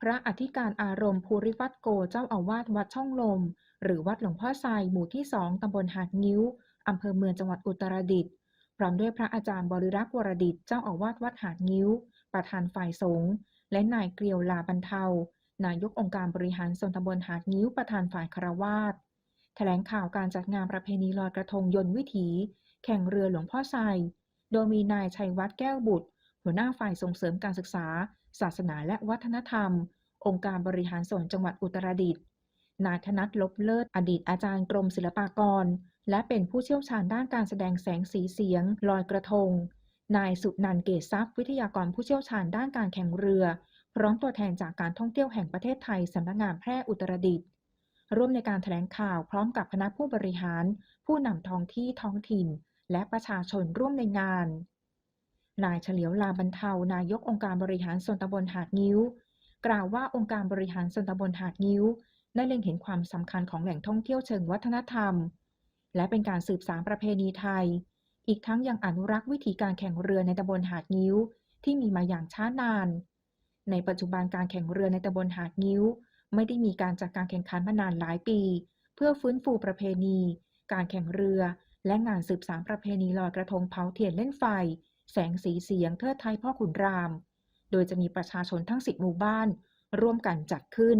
พระอธิการอารมณ์ภูริวัตโกเจ้าอาวาสวัดช่องลม หรือวัดหลวงพ่อไซหมู่ที่สองตำบลหาดงิ้วอำเภอเมืองจังหวัดอุตรดิตถ์พร้อมด้วยพระอาจารย์บริรักษ์วรดิตเจ้าอาวาสวัดหาดงิ้ว ประธานฝ่ายสงฆ์และนายเกลียวลาบรรเทานายกองค์การบริหารส่วนตำบลหาดงิ้วประธานฝ่ายคารวาสแถลงข่าวการจัดงานประเพณีลอยกระทงยนต์วิถี แข่งเรือหลวงพ่อไซโดยมีนายชัยวัฒน์แก้วบุตร หัวหน้าฝ่ายส่งเสริมการศึกษา ศาสนาและวัฒนธรรม องค์การบริหารส่วนจังหวัดอุตรดิตถ์นายธนัทลบเลิศอดีตอาจารย์กรมศิลปากร และเป็นผู้เชี่ยวชาญด้านการแสดงแสงสีเสียง ลอยกระทง นายสุนันเกษทรัพย์ วิทยากรผู้เชี่ยวชาญด้านการแข่งเรือ พร้อมตัวแทนจากการท่องเที่ยวแห่งประเทศไทยสำนักงานแพร่อุตรดิตถ์ร่วมในการแถลงข่าวพร้อมกับคณะผู้บริหาร ผู้นำท้องที่ท้องถิ่น และประชาชนร่วมในงาน นายเฉลียวลาบรรเทานายกองค์การบริหารส่วนตำบลหาดงิ้ว กล่าวว่าองค์การบริหารส่วนตำบลหาดงิ้ว ได้เล็งเห็นความสำคัญของแหล่งท่องเที่ยวเชิงวัฒนธรรม และเป็นการสืบสานประเพณีไทย อีกทั้งยังอนุรักษ์วิถีการแข่งเรือในตำบลหาดงิ้ว ที่มีมาอย่างช้านาน ในปัจจุบันการแข่งเรือในตำบลหาดงิ้ว ไม่ได้มีการจัดการแข่งขันมานานหลายปี เพื่อฟื้นฟูประเพณี การแข่งเรือ และงานสืบสานประเพณีลอยกระทงเผาเทียนเล่นไฟ แสงสีเสียงเทิดไทยพ่อขุนราม โดยจะมีประชาชนทั้งสิบหมู่บ้านร่วมกันจัดขึ้น